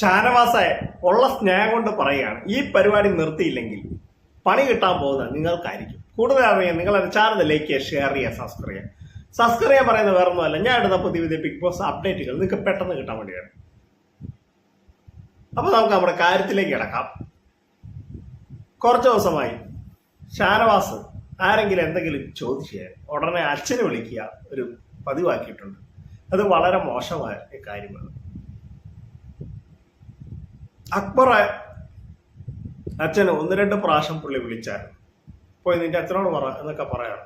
ഷാനവാസെ ഉള്ള സ്നേഹം കൊണ്ട് പറയുകയാണ് ഈ പരിപാടി നിർത്തിയില്ലെങ്കിൽ പണി കിട്ടാൻ പോകുന്നത് നിങ്ങൾക്കായിരിക്കും. കൂടുതൽ അറിയാൻ നിങ്ങൾ ചാനൽ ലൈക്ക് ചെയ്യുക ഷെയർ ചെയ്യുക സബ്സ്ക്രൈബ് ചെയ്യുക. സബ്സ്ക്രൈബ് ചെയ്യാൻ പറയുന്നത് വേറെ ഒന്നുമല്ല ഞാൻ എടുത്ത പുതിയ പുതിയ ബിഗ് ബോസ് അപ്ഡേറ്റുകൾ നിങ്ങൾക്ക് പെട്ടെന്ന് കിട്ടാൻ വേണ്ടിയാണ്. അപ്പോൾ നമുക്ക് നമ്മുടെ കാര്യത്തിലേക്ക് കിടക്കാം. കുറച്ച് ദിവസമായി ഷാനവാസ് ആരെങ്കിലും എന്തെങ്കിലും ചോദിച്ചാൽ ഉടനെ അച്ഛനെ വിളിക്കുക ഒരു പതിവാക്കിയിട്ടുണ്ട്. അത് വളരെ മോശമായ കാര്യമാണ്. അക്ബർ അച്ഛന് ഒന്ന് രണ്ട് പ്രാവശ്യം പുള്ളി വിളിച്ചായിരുന്നു. പോയി നിന്റെ അച്ഛനോട് പറ എന്നൊക്കെ പറയാണ്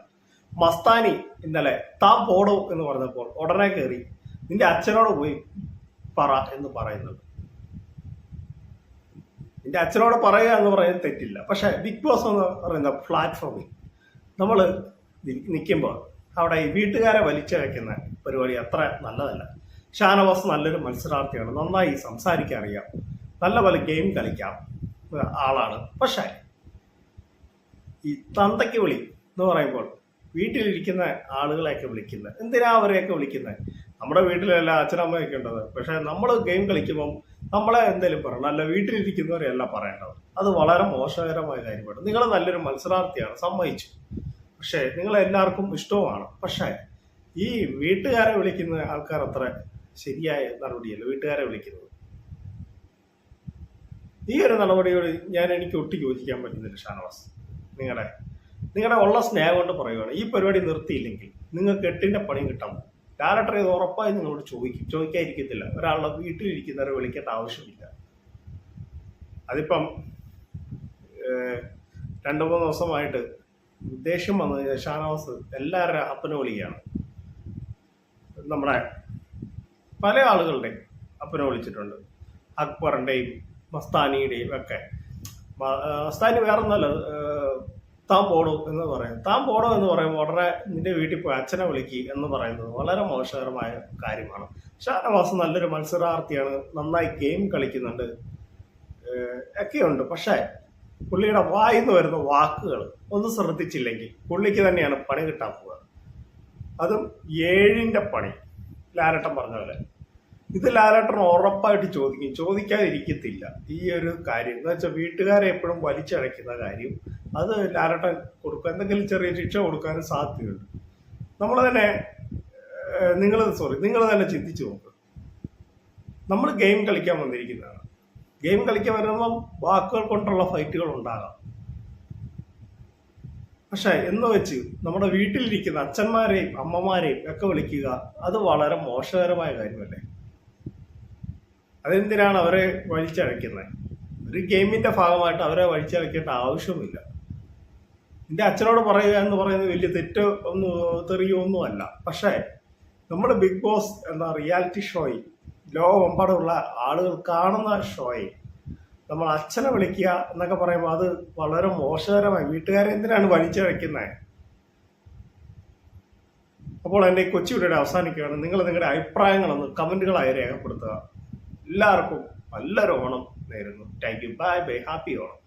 മസ്താനി ഇന്നലെ താ പോടോ എന്ന് പറഞ്ഞപ്പോൾ ഉടനെ കയറി നിന്റെ അച്ഛനോട് പോയി പറ എന്ന് പറയുന്നത്. നിന്റെ അച്ഛനോട് പറയുക എന്ന് പറയുന്നത് തെറ്റില്ല. പക്ഷെ ബിഗ് ബോസ് എന്ന് പറയുന്ന പ്ലാറ്റ്ഫോമിൽ നമ്മൾ നിൽക്കുമ്പോൾ അവിടെ ഈ വീട്ടുകാരെ വലിച്ചഴക്കുന്ന പരിപാടി അത്ര നല്ലതല്ല. ഷാനവാസ് നല്ലൊരു മത്സരാർത്ഥിയാണ്. നന്നായി സംസാരിക്കാൻ അറിയാം. നല്ല പോലെ ഗെയിം കളിക്കാം ആളാണ്. പക്ഷേ ഈ തന്തയ്ക്ക് വിളി എന്ന് പറയുമ്പോൾ വീട്ടിലിരിക്കുന്ന ആളുകളെയൊക്കെ വിളിക്കുന്നത്. എന്തിനാ അവരെയൊക്കെ വിളിക്കുന്നത്? നമ്മുടെ വീട്ടിലല്ല അച്ഛനമ്മയൊക്കെ ഉണ്ടത്. പക്ഷേ നമ്മൾ ഗെയിം കളിക്കുമ്പം നമ്മളെ എന്തെങ്കിലും പറയണം. അല്ല വീട്ടിലിരിക്കുന്നവരെയല്ല പറയേണ്ടത്. അത് വളരെ മോശകരമായ കാര്യമാണ്. നിങ്ങൾ നല്ലൊരു മത്സരാർത്ഥിയാണ്. സമ്മതിച്ചു. പക്ഷേ നിങ്ങൾ എല്ലാവർക്കും ഇഷ്ടവുമാണ്. പക്ഷേ ഈ വീട്ടുകാരെ വിളിക്കുന്ന ആൾക്കാർ അത്ര ശരിയായ നടപടിയല്ല വീട്ടുകാരെ വിളിക്കുന്നത്. ഈ ഒരു നടപടിയോട് ഞാൻ എനിക്ക് ഒട്ടി യോജിക്കാൻ പറ്റുന്നില്ല ഷാനവാസ്. നിങ്ങളുടെ നിങ്ങളുടെ ഉള്ള സ്നേഹം കൊണ്ട് പറയുകയാണ് ഈ പരിപാടി നിർത്തിയില്ലെങ്കിൽ നിങ്ങൾക്ക് എട്ടിന്റെ പണി കിട്ടാൻ ഡയറക്ടർ ഇത് ഉറപ്പായി നിങ്ങളോട് ചോദിക്കും. ചോദിക്കാതിരിക്കത്തില്ല. ഒരാളുടെ വീട്ടിലിരിക്കുന്നവരെ വിളിക്കേണ്ട ആവശ്യമില്ല. അതിപ്പം രണ്ട് മൂന്ന് ദിവസമായിട്ട് ദേഷ്യം വന്നത് ഷാനവാസ് എല്ലാവരുടെ അപ്പനെ വിളിക്കുകയാണ്. നമ്മുടെ പല ആളുകളുടെയും അപ്പനെ വിളിച്ചിട്ടുണ്ട്. അക്ബറിന്റെയും മസ്താനിയുടെയും ഒക്കെ. മസ്താനി വേറെ ഒന്നല്ല താൻ പോടോ എന്ന് പറയും താൻ പോടോ എന്ന് പറയുമ്പോൾ ഉടനെ നിന്റെ വീട്ടിൽ പോയി അച്ഛനെ വിളിക്കി എന്ന് പറയുന്നത് വളരെ മോശകരമായ കാര്യമാണ്. ഷാനവാസ് നല്ലൊരു മത്സരാർത്ഥിയാണ് നന്നായി ഗെയിം കളിക്കുന്നുണ്ട്. ഒക്കെയുണ്ട്. പക്ഷേ പുള്ളിയുടെ വായിന്ന് വരുന്ന വാക്കുകൾ ഒന്ന് ശ്രദ്ധിച്ചില്ലെങ്കിൽ പുള്ളിക്ക് തന്നെയാണ് പണി കിട്ടാൻ പോവുക. അതും ഏഴിന്റെ പണി. ലാലട്ടം പറഞ്ഞ പോലെ. ഇത് ലാലേട്ടൻ ഉറപ്പായിട്ട് ചോദിക്കും. ചോദിക്കാതിരിക്കത്തില്ല. ഈ ഒരു കാര്യം. എന്ന് വെച്ചാൽ വീട്ടുകാരെ എപ്പോഴും വലിച്ചഴയ്ക്കുന്ന കാര്യം. അത് ലാലേട്ടൻ കൊടുക്കുക എന്തെങ്കിലും ചെറിയ ശിക്ഷ കൊടുക്കാനും സാധ്യതയുണ്ട്. നമ്മൾ തന്നെ നിങ്ങൾ സോറി നിങ്ങൾ തന്നെ ചിന്തിച്ചു നോക്ക്. നമ്മൾ ഗെയിം കളിക്കാൻ വന്നിരിക്കുന്നതാണ്. ഗെയിം കളിക്കാൻ വരുമ്പം വാക്കുകൾ കൊണ്ടുള്ള ഫൈറ്റുകൾ ഉണ്ടാകാം. പക്ഷെ എന്ന് വെച്ച് നമ്മുടെ വീട്ടിലിരിക്കുന്ന അച്ഛന്മാരെയും അമ്മമാരെയും ഒക്കെ വിളിക്കുക അത് വളരെ മോശകരമായ കാര്യമല്ലേ? അതെന്തിനാണ് അവരെ വലിച്ചഴക്കുന്നത് ഒരു ഗെയിമിന്റെ ഭാഗമായിട്ട് അവരെ വലിച്ചഴക്കേണ്ട ആവശ്യമില്ല. എന്റെ അച്ഛനോട് പറയുക എന്ന് പറയുന്നത് വലിയ തെറ്റ് ഒന്നും തെറിയൊന്നുമല്ല പക്ഷേ നമ്മൾ ബിഗ് ബോസ് എന്ന റിയാലിറ്റി ഷോയിൽ ലോകമെമ്പാടുള്ള ആളുകൾ കാണുന്ന ഷോയിൽ നമ്മൾ അച്ഛനെ വിളിക്കുക എന്നൊക്കെ പറയുമ്പോൾ അത് വളരെ മോശകരമായി. വീട്ടുകാരെ എന്തിനാണ് വലിച്ചഴക്കുന്നത് അപ്പോൾ എന്റെ ഈ കൊച്ചു വീഡിയോയുടെ അവസാനിക്കുകയാണ്. നിങ്ങൾ നിങ്ങളുടെ അഭിപ്രായങ്ങളൊന്ന് കമന്റുകളായി രേഖപ്പെടുത്തുക. എല്ലാവർക്കും നല്ലൊരു ഓണം നേരുന്നു. Thank you bye bye happy Onam.